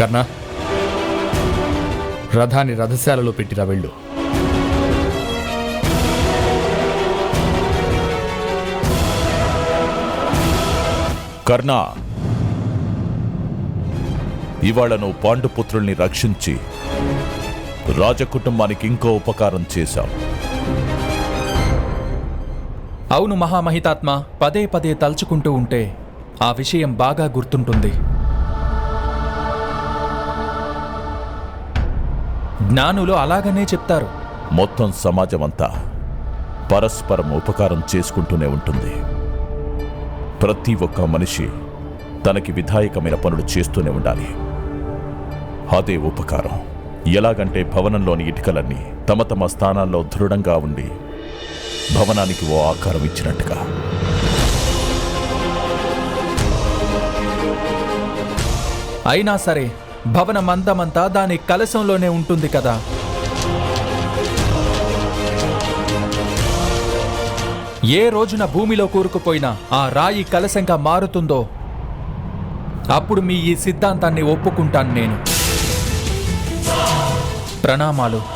కర్ణ రథాన్ని రథశాలలో పెట్టిరా వెళ్ళు. కర్ణ ఇవాళ నువ్వు పాండుపుత్రుల్ని రక్షించి రాజకుటుంబానికి ఇంకో ఉపకారం చేశావు. అవును మహామహితాత్మ పదే పదే తలుచుకుంటూ ఉంటే ఆ విషయం బాగా గుర్తుంటుంది. జ్ఞానులు అలాగనే చెప్తారు. మొత్తం సమాజం అంతా పరస్పరం ఉపకారం చేసుకుంటూనే ఉంటుంది. ప్రతి ఒక్క మనిషి తనకి విధాయకమైన పనులు చేస్తూనే ఉండాలి. అదే ఉపకారం. ఎలాగంటే భవనంలోని ఇటుకలన్నీ తమ తమ స్థానాల్లో దృఢంగా ఉండి భవనానికి ఓ ఆకారం ఇచ్చినట్టుగా. అయినా సరే భవనం అందమంతా దాని కలశంలోనే ఉంటుంది కదా. ఏ రోజున భూమిలో కూరుకుపోయినా ఆ రాయి కలశంగా మారుతుందో అప్పుడు మీ ఈ సిద్ధాంతాన్ని ఒప్పుకుంటాను నేను. ప్రణామాలు.